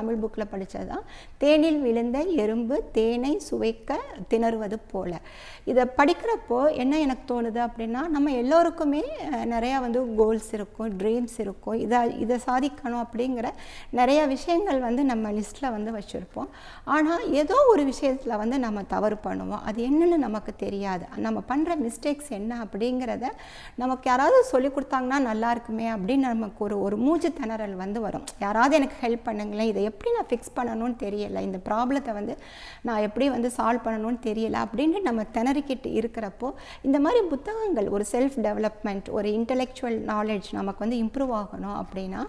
தமிழ் புக்கில் படித்தது தான் தேனில் விழுந்த எறும்பு தேனை சுவைக்க திணறுவது போல். இதை படிக்கிறப்போ என்ன எனக்கு தோணுது அப்படின்னா நம்ம எல்லோருக்குமே நிறையா வந்து கோல்ஸ் இருக்கும் ட்ரீம்ஸ் இருக்கும். இதை இதை சாதிக்கணும் அப்படிங்கிற நிறையா விஷயங்கள் வந்து நம்ம லிஸ்ட்டில் வந்து வச்சுருப்போம். ஆனால் ஏதோ ஒரு விஷயத்தில் வந்து நம்ம தவறு பண்ணுவோம். அது என்னென்னு நமக்கு தெரியாது. நம்ம பண்ணுற மிஸ்டேக்ஸ் என்ன அப்படிங்கிறத நமக்கு யாராவது சொல்லி கொடுத்தாங்கன்னா நல்லா இருக்குமே அப்படின்னு நமக்கு ஒரு ஒரு மூச்சு திணறல் வந்து வரும். யாராவது எனக்கு ஹெல்ப் பண்ணுங்களேன் இதை எப்படி நான் ஃபிக்ஸ் பண்ணணும்னு தெரியலை. இந்த ப்ராப்ளத்தை வந்து நான் எப்படி வந்து சால்வ் பண்ணணும்னு தெரியலை அப்படின்னு நம்ம திணறிக்கிட்டு இருக்கிறப்போ இந்த மாதிரி புத்தகங்கள் ஒரு செல்ஃப் டெவலப்மெண்ட் ஒரு இன்டெலெக்சுவல் நாலேஜ் நமக்கு வந்து இம்ப்ரூவ் ஆகணும் அப்படின்னா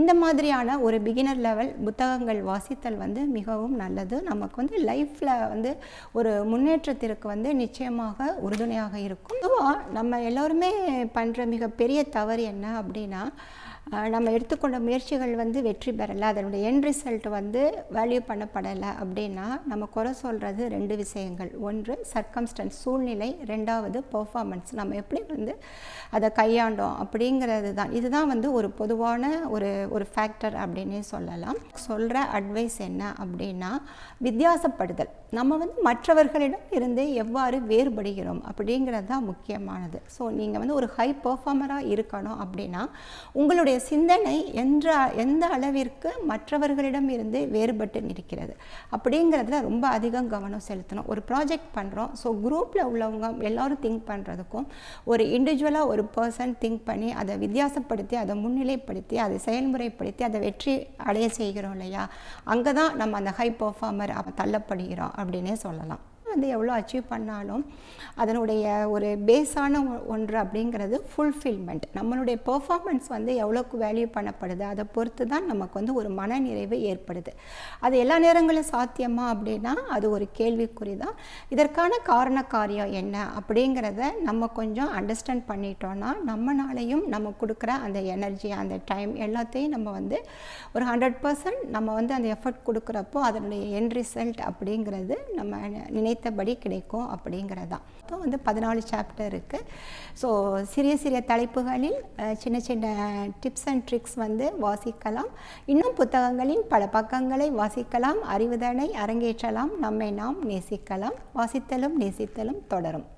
இந்த மாதிரியான ஒரு பிகினர் லெவல் புத்தகங்கள் வாசித்தல் வந்து மிகவும் நல்லது. நமக்கு வந்து லைஃப்பில் வந்து ஒரு முன்னேற்றத்திற்கு வந்து நிச்சயமாக உறுதுணையாக இருக்கும். பொதுவாக நம்ம எல்லோருமே பண்ணுற மிகப்பெரிய தவறு என்ன அப்படின்னா நம்ம எடுத்துக்கொண்ட முயற்சிகள் வந்து வெற்றி பெறலை. அதனுடைய என் ரிசல்ட் வந்து வேல்யூ பண்ணப்படலை அப்படின்னா நம்ம குறை சொல்கிறது ரெண்டு விஷயங்கள். ஒன்று சர்க்கம்ஸ்டன்ஸ் சூழ்நிலை. ரெண்டாவது பர்ஃபார்மன்ஸ் நம்ம எப்படி வந்து அதை கையாண்டோம் அப்படிங்கிறது தான். இதுதான் வந்து ஒரு பொதுவான ஒரு ஒரு ஃபேக்டர் அப்படின்னே சொல்லலாம். சொல்கிற அட்வைஸ் என்ன அப்படின்னா வித்தியாசப்படுதல். நம்ம வந்து மற்றவர்களிடம் இருந்து எவ்வாறு வேறுபடுகிறோம் அப்படிங்கிறது தான் முக்கியமானது. ஸோ நீங்கள் வந்து ஒரு ஹை பர்ஃபார்மராக இருக்கணும் அப்படின்னா உங்களுடைய சிந்தனை என்ற எந்த அளவிற்கு மற்றவர்களிடம் இருந்து வேறுபட்டு நிற்கிறது. அப்படிங்கிறதுல ரொம்ப அதிகம் கவனம் செலுத்தணும். ஒரு ப்ராஜெக்ட் பண்ணுறோம் ஸோ குரூப்பில் உள்ளவங்க எல்லாரும் திங்க் பண்ணுறதுக்கும் ஒரு இண்டிவிஜுவலாக ஒரு பர்சன் திங்க் பண்ணி அதை வித்தியாசப்படுத்தி அதை முன்னிலைப்படுத்தி அதை செயல்முறைப்படுத்தி அதை வெற்றி அடைய செய்கிறோம் இல்லையா? அங்கே தான் நம்ம அந்த ஹை பர்ஃபார்மர் தள்ளப்படுகிறோம் அப்படின்னே சொல்லலாம். வந்து எவ்வளோ அச்சீவ் பண்ணாலும் அதனுடைய ஒரு பேஸான ஒ- ஒன்று அப்படிங்கிறது ஃபுல்ஃபில்மெண்ட் நம்மளுடைய பெர்ஃபார்மன்ஸ் வந்து எவ்வளோக்கு வேல்யூ பண்ணப்படுது அதை பொறுத்து தான் நமக்கு வந்து ஒரு மனநிறைவு ஏற்படுது. அது எல்லா நேரங்களும் சாத்தியமா அப்படின்னா அது ஒரு கேள்விக்குறி தான் இதற்கான காரண காரியம் என்ன அப்படிங்கிறத நம்ம கொஞ்சம் அண்டர்ஸ்டாண்ட் பண்ணிட்டோம்னா நம்மனாலையும் நம்ம கொடுக்குற அந்த எனர்ஜி அந்த டைம் எல்லாத்தையும் நம்ம வந்து ஒரு ஹண்ட்ரட் பர்சன்ட் நம்ம வந்து அந்த எஃபர்ட் கொடுக்குறப்போ அதனுடைய என் ரிசல்ட் அப்படிங்கிறது நம்ம நினைத்த மற்றபடி கிடைக்கும் அப்படிங்கிறது தான் இப்போ வந்து பதினாலு சாப்டர் இருக்குது ஸோ சிறிய சிறிய தலைப்புகளில் சின்ன சின்ன டிப்ஸ் அண்ட் ட்ரிக்ஸ் வந்து வாசிக்கலாம். இன்னும் புத்தகங்களின் பல பக்கங்களை வாசிக்கலாம். அறிவுதனை அரங்கேற்றலாம். நம்மை நாம் நேசிக்கலாம். வாசித்தலும் நேசித்தலும் தொடரும்.